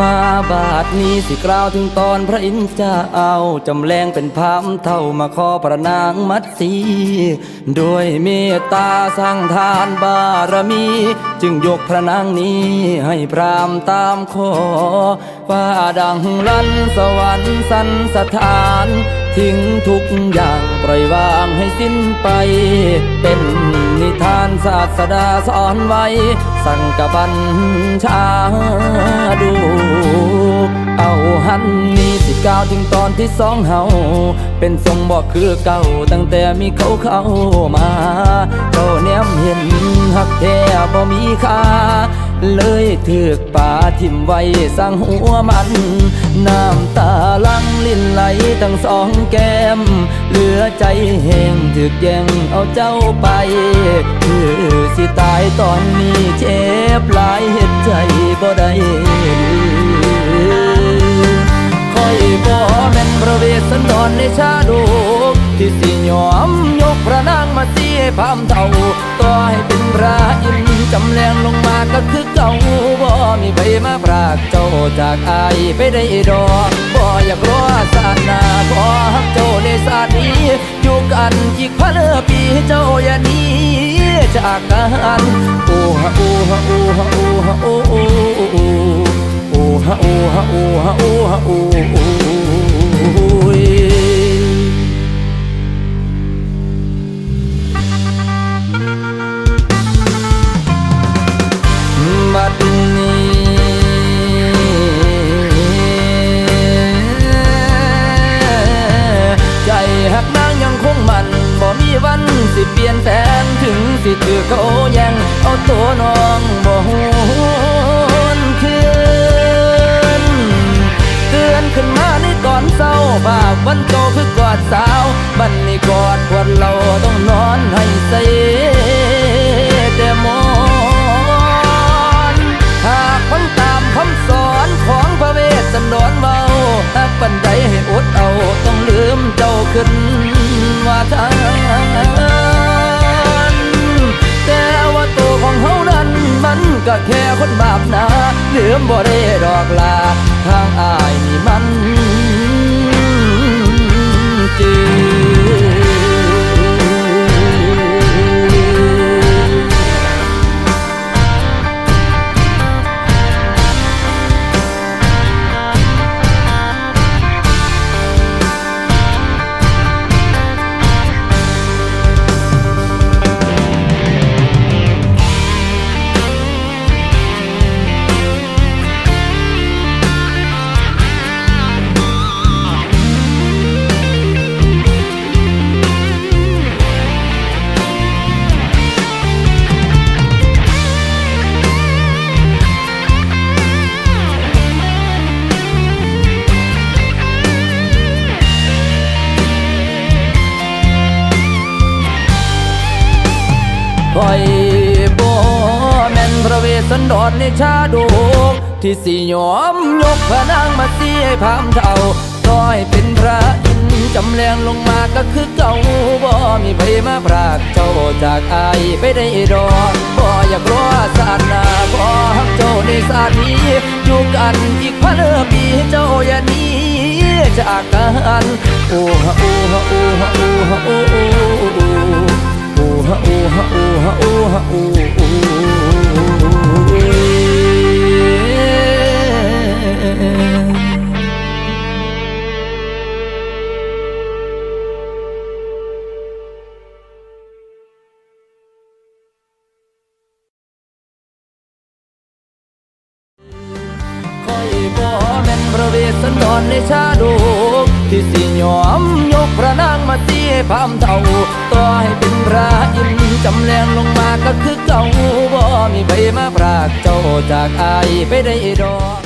มาบาทนี้สิกล่าวถึงตอนพระอินทร์จ้าเอาจำแรงเป็นพามเท่ามาขอประนางมัดสีด้วยเมตตาสร้างทานบารมี จึงยกพระนางนี้ให้พรามตามขอฟ้าดังลั่นสวรรค์สันสถาน ทิ้งทุกอย่างปล่อยวางให้สิ้นไปเป็น นิทานศาสดาสอนไว้ สั่งกับบัญชาดู เอาหันนี้สิก้าวถึงตอนที่สองเฮาเป็นทรงบอกคือเก่าตั้งแต่มีเขาเข้ามาเราเนมเห็นหักแท้บ่มีค่า เลยถือกป่าทิมไว้สร้างหัวมัน น้ำตาลังลิ้นไหลทั้งสองแก้ม เหลือใจแห้งถือกแย่งเอาเจ้าไป คือสิตายตอนนี้เจ็บหลายเหตุใจบ่ได้คอยบ่แม่นพระเวสสันดรในชาดกที่สิยอมยกพระนางมาเสียพามเท่าต่อให้ พระอินจำแรงลงมาก็คือเก่าบ่มีใครมาปรากเจ้าจากอายไปได้ดอกบ่อยากรอศานาขอฮักเจ้าในศาสตร์นี้อยู่กันอีกพันปีเจ้าอย่าหนี้จากกันโอ้ฮะโอ้ฮะโอ้ฮะโอ้ฮะโอ้โอ้โอ้ฮะโอ้ฮะโอ้ฮะโอ้ฮะโอ้ ภาพวันโตคือกอดสาว บันนี้กอดปวดเราต้องนอนให้ใส่แต่มอนหากฟังตามคำสอนของพระเวสสันดรเบาหาปันใดให้อดเอาต้องลืมเจ้าขึ้นว่าทานแต่ว่าตัวของเฮานั้นมันก็แค่คนบาปนาลืมบ่ได้ดอกลาทางอายนี่มัน คอยบ่แม่นพระเวสสันดรในชาดกที่สิยอมยกพระนางมาเสียให้พามเท่าต่อให้เป็นพระอินจำแรงลงมาก็คือเก่าบ่มีใครมาพรากเจ้าจากอายไปได้ดอกบ่อยากรอศาสนาขอฮักเจ้าในศาตินี้อยู่กันอีกพันปีเจ้าอย่านี้จากกันโอ้ฮะโอ้ฮะโอ้ฮะโอ้ฮะโอ้ ฮะโอฮะโอฮะโอฮะโอ้โอ้คอยบ่แม่นพระเวสสันดรในชาดก ที่สิยอมยกพระนางมาเสียพามเท่าต่อให้เป็นพระอินจำแรงลงมาก็คือเก่าบ่มีใบมาปรากเจ้าจากอายไปได้ดอก